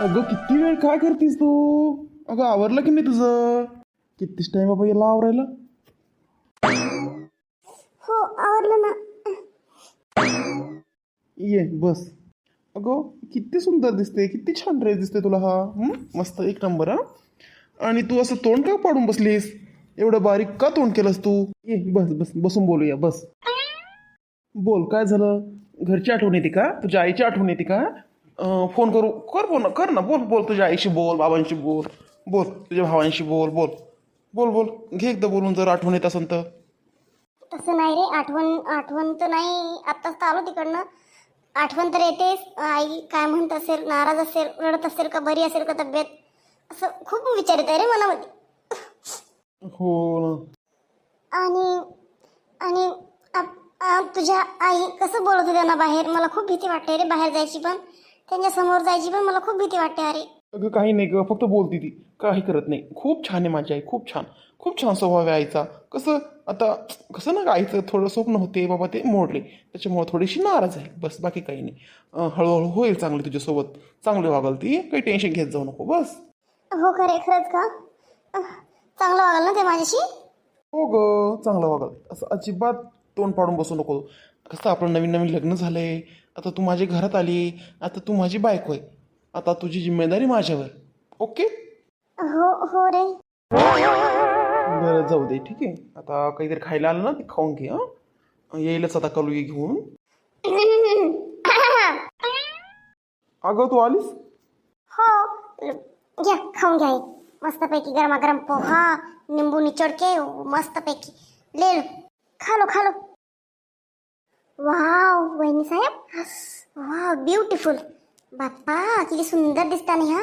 अगं किती वेळ काय करतीस तू? अगं आवरलं की नाही तुझं? कितीच टाइम बाबा याला आवरायला? हो आवरलं ना. ये बस. अगं किती सुंदर दिसते किती छान ड्रेस दिसते तुला हा. हं? मस्त एक नंबर हा? आणि तू असं तोंड का पाडून बसलीस? एवढं बारीक का तोंड केलंस तू? ये बस बस बसून बोलूया बस. बोल काय झालं? घरची आठवण येते का? तुझ्या आईची आठवण येते का? फोन करू. कर फोन. कर ना. बोल बोल. तुझ्या आईशी बोल बाबांशी बोल. बोल. तुझ्या भावांशी बोल बोल. बोल बोल. घे एकदा बोलून जर आठवण येत असेल तर. तसं नाही रे. आठवण आठवण तर नाही. आत्ताच तर आलो तिकडनं. आठवण तर येतेच. आई काय म्हणत असेल नाराज असेल रडत असेल का बरी असेल का तब्येत? असं खूप विचार येत आहे रे मनामध्ये. हो ना. आणि आणि तुझ्या आई कसं बोलत होत्या ना बाहेर? मला खूप भीती वाटते रे बाहेर जायची पण. त्यांच्यासमोर जायची पण मला खूप भीती वाटते अरे. अगं काही नाही ग फक्त बोलती ती. काही करत नाही. खूप छान आहे माझी आई खूप छान. खूप छान स्वभाव आहे आईचा. कसं आता कसं ना आईचं थोडं स्वप्न होते बाबा ते मोडले. त्याच्यामुळे थोडीशी नाराज आहे. बस बाकी काही नाही. हळूहळू होईल चांगली तुझ्यासोबत. चांगली वागल ती. काही टेन्शन घेत जाऊ नको बस. हो खरे खरंच का? चांगलं वागाल ना ते माझ्याशी? हो ग चांगलं वागल. असं अजिबात तोंड पाडून बसू नको. कसं आपलं नवीन नवीन लग्न झालंय. आता तू माझ्या घरात आली आता तू माझी बायको आहे. आता तुझी जिम्मेदारी माझ्यावर. ओके? हो हो रे. बरं जाऊ दे ठीक आहे. आता काहीतरी खायला आलं ना ते खाऊन घे हां? येईलच आता कलू ये घेऊन. अगं तू आलीस? हो घ्या खाऊन घ्या हे. मस्तपैकी गरमागरम पोहा निंबू निचोड के मस्तपैकी. ले लो. खा लो खा लो. वाव वहिनी साहेब. वाव ब्युटिफुल बाप्पा किती सुंदर दिसता नाही हा?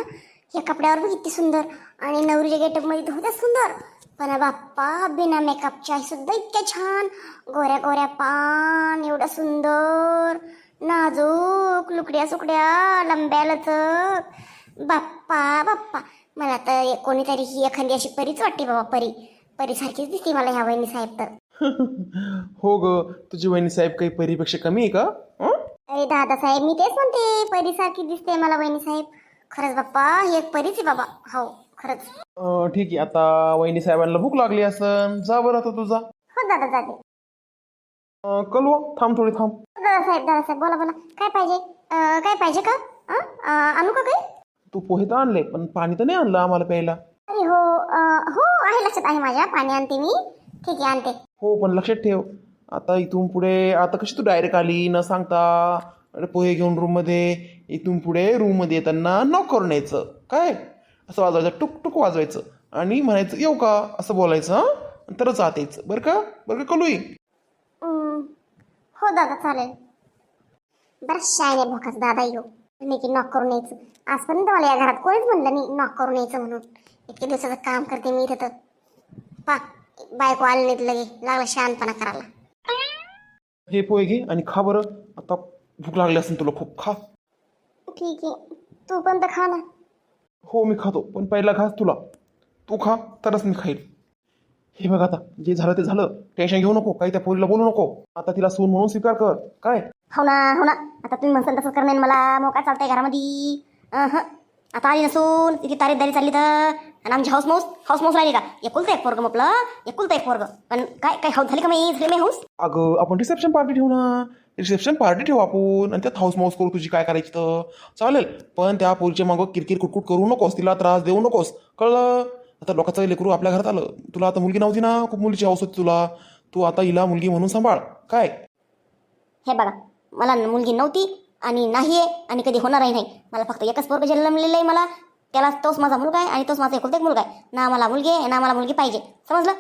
या कपड्यावर पण किती सुंदर. आणि नवरीच्या गेटअपमध्ये होत्या सुंदर. पण बाप्पा बिना मेकअपच्या सुद्धा इतक्या छान. गोऱ्या गोऱ्या पान एवढं सुंदर. नाजूक लुकड्या सुकड्या लंब्या लचक. बाप्पा बाप्पा. मला तर कोणीतरी ही एखादी अशी परीच वाटते बाबा परी. परीसारखीच दिसते मला ह्या वहिनी साहेब तर. हो ग तुझी वहिनी साहेब काही परीपेक्षा कमी आहे का? हं? अरे दादा साहेब मी तेच म्हणते परीसारखी दिसते मला वहिनी साहेब. खरंच बाप्पा ही एक परीच आहे बाबा. हो खरंच. अं, ठीक आहे आता वहिनी साहेबांना भूक लागली असन. जा बरं आता तुझा हो दादा जाते. अं, कलवा थांब थोडी थांब. दादा साहेब दादा साहेब बोला बोला. काय पाहिजे? अं, काय पाहिजे का? अं? अं, आणू का काही? तू पोहे तर आणले पण पाणी तर नाही आणलं आम्हाला प्यायला. अरे हो अं, हो आहे लक्षात आहे माझ्या. पाणी आणते मी. ठीक आहे आणते. हो पण लक्षात ठेव. आता इथून पुढे आता कशी तू डायरेक्ट आली? न सांगता अरे पोहे घेऊन रूममध्ये इथून पुढे रूममध्ये येताना नॉक करून यायचं. काय? असं वाजवायचं टुक टुक वाजवायचं. आणि म्हणायचं येऊ का? असं बोलायचं हां? तरच आत यायचं. बरं का? बरं का कलू हो दादा चालेल. बरं शायने भोकाच दादा येऊ. तुम्ही की नॉक करून यायचं. आजपर्यंत मला या घरात कोणीच म्हणलं नाही नॉक करून यायचं म्हणून. इतके दिवसाचं काम करते मी इथं तर. पा. बायको आली नाही लगे. लागला शांतपणा करायला. हे पोहे घे आणि खा बरं. आता भूक लागली असेल तुला खूप खा. ठीक आहे. तू पण तर खा ना. हो मी खातो. पण पहिला घास तुला. तू खा तरच मी खाईल. हे बघ आता जे झालं ते झालं. टेन्शन घेऊ नको काही त्या पोरीला बोलू नको. आता तिला सून म्हणून स्वीकार कर. काय? हो ना हो ना. आता तुम्ही म्हणसाल तसं करणं मला मग काय चालतंय घरामध्ये. अहं. आता आली नसून तिची तारीफदारी चालली तर. आणि आमची हाऊस माऊस हाऊस माऊस राहिली का? एकुलतं एक पोरग म्हटलं एकुलतं एक पोरग. पण काय काय हाऊस झाली का मी झाली मी हाऊस अगं आपण रिसेप्शन पार्टी ठेवू ना. रिसेप्शन पार्टी ठेवू आपण. आणि त्यात हाऊस माऊस करू तुझी काय करायची तर. चालेल. पण त्या पोरीच्या मागं किरकिर कुटकुट करू नकोस. तिला त्रास देऊ नकोस. कळलं? आता लोकांचं लेकरू आपल्या घरात आलं. तुला आता मुलगी नव्हती ना? खूप मुलीची हाऊस होती तुला. तू आता हिला मुलगी म्हणून सांभाळ. काय? हे बघा मला मुलगी नव्हती आणि नाही आहे आणि कधी होणारही नाही. मला फक्त एकच पोरग जन्मलेलं आहे मला. त्याला तोच माझा मुलगा आहे आणि तोच माझा एकुलता एक मुलगा आहे. ना मला मुलगी आहे ना मला मुलगी पाहिजे. समजलं?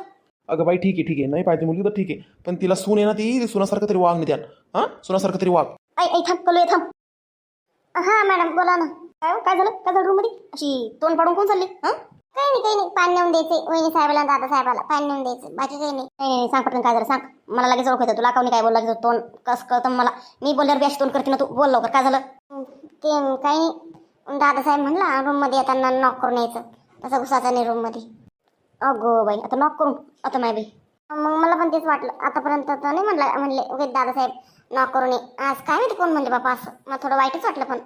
अगं बाई ठीक आहे ठीक आहे. नाही पाहिजे मुलगी तर ठीक आहे. पण तिला सून आहे ना ती सुनासारखं तरी वाग नाही द्या हां? सुनासारखं तरी वाग. ऐ ऐ थांब कलू थांब. हां मॅडम बोला ना. काय हो? काय झालं? काय झालं रूममध्ये अशी तोंड पाडून कोण चालली? हां? काही नाही काही नाही. पाणी नेऊन द्यायचे वहिनी साहेबाला आणि दादा साहेबाला. पाणी नेऊन द्यायचं. बाकी काही नाही. नाही नाही सांग पटकन काय झालं सांग. मला लगेच ओळखायचं तुला काऊन काय बोलला? तोंड कस कळतं मला? मी बोलल्यावर बॅश तोंड करते ना तू. बोल लवकर. काय झालं? ते काही नाही. दादा साहेब म्हणला रूममध्ये येताना नॉक करून यायचं. तसं घुसायचं नाही रूममध्ये अगो बाई आता नॉक करू आता माय बाई मग मला पण तेच वाटलं. आतापर्यंत तर नाही म्हणलं म्हणले ओके दादासाहेब नॉक करून ये. आज काय माहिती कोण म्हणले बापा असं. मला थोडं वाईटच वाटलं पण.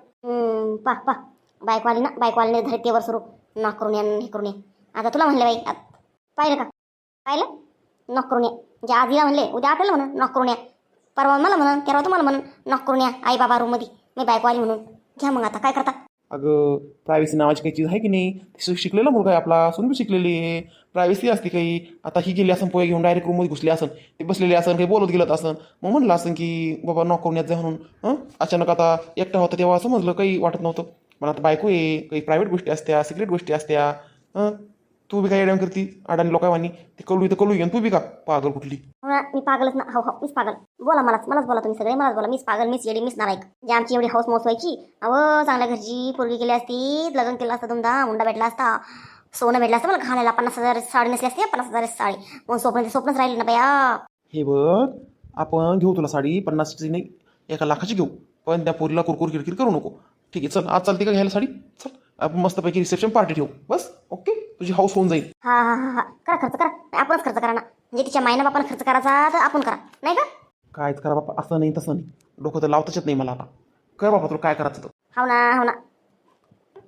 पा पा. बायको ना बायको धरतीवर तेवर सुरू. नॉक करून या हे करून या. आता तुला म्हणले बाई पाहिलं का? पाहिलं? नॉक करून या. म्हणजे आज या म्हणले उद्या आपल्याला म्हणून नॉक करून या. परवा मला म्हणून तेव्हा तुम्हाला म्हणून नॉक करून या. आई बाबा रूममध्ये मी बायको आली म्हणून. घ्या मग आता काय करता? अगं प्रायव्हसी नावाची काही चीज आहे की नाही? ते शिकलेला मुलगा आहे आपला सुनबी शिकलेली आहे. प्रायव्हसी असते काही आता ही गेली असं पोहे घेऊन डायरेक्ट रूममध्ये घुसली असन ते बसलेले असन काही बोलत गेलं असन. मग म्हणलं असं की बाबा नॉक करून येत जा म्हणून. अचानक आता एकटा होता तेव्हा समजलं काही वाटत नव्हतं. पण आता बायको आहे काही प्रायव्हेट गोष्टी असत्या सिक्रेट गोष्टी असत्या. हं? तू बी अडवण करती? अडाणी लोकांवानी ते कळू तर कळू घेऊन तू बी का? पागल कुठली? हो मी पागलच ना हो हो मीच पागल. बोला मलाच मलाच बोला तुम्ही सगळे मलाच बोला. मीच पागल मीच येडी मीच नालायक. जे आमची एवढी हाऊस मौस व्हायची अहो चांगल्या घरची पोरगी केली असती लग्न केलं असतं तुमचा मुंडा भेटला असता सोनं भेटलं असतं मला घालायला पन्नास हजार साडी नसली असती पन्नास हजार साडी. मग स्वप्न ते स्वप्नच राहिले ना बया? हे बघ आपण घेऊ तुला साडी पन्नासची नाही एका लाखाची घेऊ. पण त्या पोरीला कुरकुर किरकिर करू नको. ठीक आहे चल आज चालते का घ्यायला साडी? चल आपण मस्तपैकी रिसेप्शन पार्टी ठेवू. बस ओके. तुझी हाऊस होऊन जाईल. हा हा हा हा. करा खर्च करा. आपणच खर्च करा ना. म्हणजे तिच्या मायना बापानं खर्च करायचा तर आपण करा. नाही का? कायच करा बापा असं नाही तसं नाही. डोकं तर लावताच येत नाही मला आता. कर बाबा तुला काय करायचं तर. हो ना हो ना.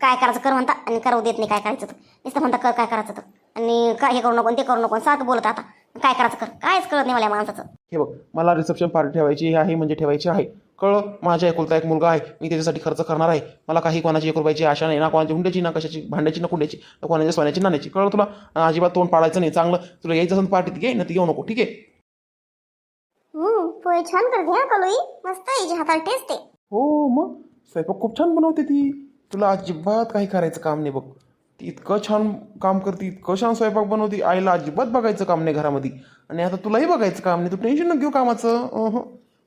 काय करायचं कर म्हणता आणि करू देत नाही काय करायचं तर. नुसतं म्हणता कर काय करायचं तर. आणि काय हे करू नको आणि ते करू नको आणि सारखं बोलत आता काय करायचं कर? कायच कळत नाही मला या माणसाचं. हे बघ मला रिसेप्शन पार्टी ठेवायची आहे म्हणजे ठेवायची आहे. कळ माझ्या एकुलता एक मुलगा आहे. मी त्याच्यासाठी खर्च करणार आहे. मला काही कोणाची एक रुपयाची आशा नाही. ना कोणाची हुंड्याची ना कशाची भांड्याची ना कुंड्याची ना कोणाच्या सोन्याची नाण्याची. कळ तुला? अजिबात तोंड पाडायचं नाही. चांगलं. तुला यायचं असेल पार्टीत घे ना ती घेऊ नको. ठीक आहे? हम्म पोहे छान करते हा कलोई. मस्त हिच्या हाताला टेस्ट आहे. हो मग? स्वयंपाक खूप छान बनवते ती. तुला अजिबात काही करायचं काम नाही बघ. ती इतकं छान काम करते इतकं छान स्वयंपाक बनवते. आईला अजिबात बघायचं काम नाही घरामध्ये. आणि आता तुलाही बघायचं काम नाही. तू टेन्शन न घेऊ कामाचं.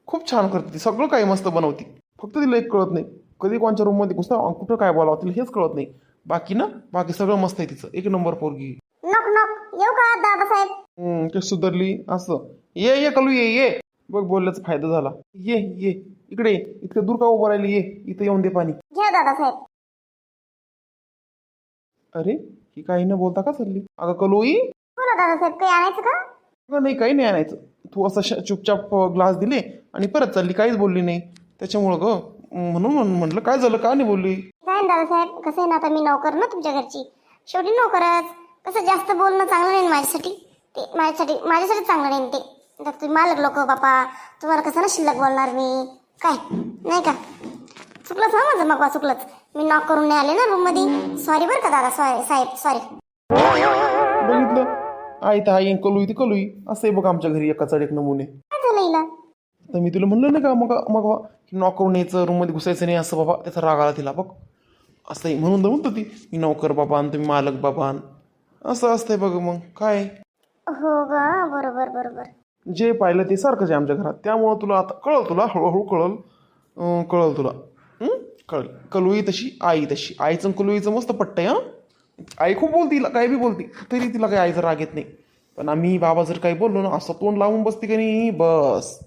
खूप छान करते ती सगळं काही मस्त बनवते. फक्त तिला एक कळत नाही. कधी कोणच्या रूममध्ये घुसता कुठं काय बोलावं तिला हेच कळत नाही. बाकी ना बाकी सगळं मस्त आहे तिचं. एक नंबर पोरगी. नक नक येऊ का दादासाहेब? हम्म, ते सुधारली. असं. ये ये कलू ये ये. बघ बोलल्याचा फायदा झाला. ये ये. इकडे ये. इतकं दूर का उभं राहिली? ये. इथं येऊन दे पाणी. घ्या दादासाहेब. अरे ही काही न बोलता का चालली? अगं कलोई बोला दादासाहेब काही आणायचं का? अगं नाही काही नाही आणायचं. तू असं चुपचाप ग्लास दिले आणि परत चालली. काहीच बोलली नाही. त्याच्यामुळं ग म्हणून म्हटलं काय झालं? का नाही बोलली? काय दादासाहेब? कसं आहे ना आता मी नोकर ना तुमच्या घरची? शेवटी नोकरच. कसं जास्त बोलणं चांगलं नाही माझ्यासाठी? ते माझ्यासाठी माझ्यासाठी चांगलं नाही ते. आता तुम्ही मालक लोक हो बापा. तुम्हाला कसं ना शिल्लक बोलणार मी? काय? नाही का? चुकलंच ना माझं मग चुकलंच. मी नॉक करून नाही आले ना रूममध्ये सॉरी बरं का दादा सॉरी साहेब सॉरी आई तर आई कलुई ती कलुई असं आहे बघ आमच्या घरी एका चढ एक नमुने. तर मी तुला म्हणलं नाही का मग मग नॉक करून यायचं रूममध्ये घुसायचं नाही असं बाबा त्याचा राग आला तिला बघ. असं आहे म्हणून तर म्हणतो ती मी नौकर बाबा आणि तुम्ही मालक बाबा असं असतंय बघ मग काय? हो ग बरोबर बरोबर. जे पाहिलं ते सारखंच आहे आमच्या घरात. त्यामुळं तुला आता कळल तुला हळूहळू कळल. कळल तुला? कळल. कलुई तशी आई तशी. आईचं कलुईचं मस्त पट्टय हां? आई खूप बोलती काही बी बोलती. तरी तिला काही आईचा राग येत नाही. पण आम्ही बाबा जर काही बोललो ना असं तोंड लावून बसते का नाही बस.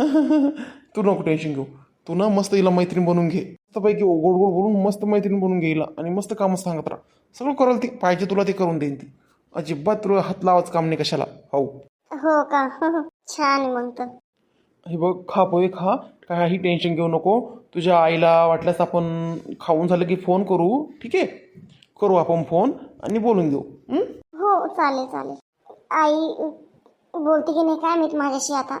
तू नको टेन्शन घेऊ. तू ना मस्त हिला मैत्रीण बनवून घे. मस्तपैकी गोड गोड बोलून मस्त मैत्रीण बनवून घे हिला आणि मस्त कामं सांगत राहा. सगळं करल ती. पाहिजे तुला ते करून देईन ती. अजिबात तुला हात लावायचं काम नाही कशाला. हो हो का? छान मग तर. हे बघ खा पोहे खा. काही टेन्शन घेऊ नको. तुझ्या आईला वाटल्यास आपण खाऊन झालं की फोन करू. ठीक आहे? करू आपण फोन आणि बोलून घेऊ. हं? चालेल चालेल. आई बोलते की नाही काय माहीत माझ्याशी आता.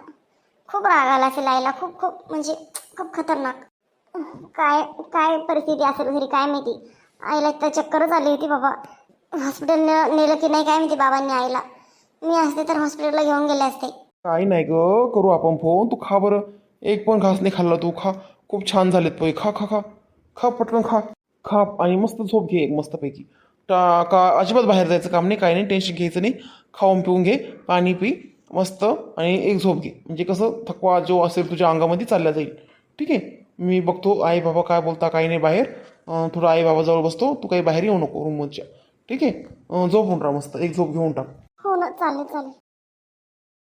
खूप राग आला असेल आईला खूप खूप म्हणजे खूप खतरनाक. काय काय परिस्थिती असेल घरी काय माहिती. आईला तर चक्करच आली होती बाबा. हॉस्पिटल नेलं की नाही काय माहिती बाबांनी आईला. मी असते तर हॉस्पिटलला घेऊन गेले असते. काही नाही ग करू आपण फोन. तू खा बरं. एक पण घास नाही खाल्ला तू खा. खूप छान झालेत पोहे खा खा खा. खा पटकन खा. खाप आणि मस्त झोप घे एक मस्तपैकी. टा का अजिबात बाहेर जायचं काम नाही काही नाही टेन्शन घ्यायचं नाही. खाऊन पिऊन घे पाणी पी मस्त आणि एक झोप घे. म्हणजे कसं थकवा जो असेल तुझ्या अंगामध्ये चालला जाईल. ठीक आहे? मी बघतो आई बाबा काय बोलता काही नाही बाहेर. थोडं आई बाबाजवळ बसतो तू काही बाहेर येऊ नको रूमच्या ठीक आहे? झोपून राहा मस्त एक झोप घेऊन टाक. हो ना चालेल चालेल.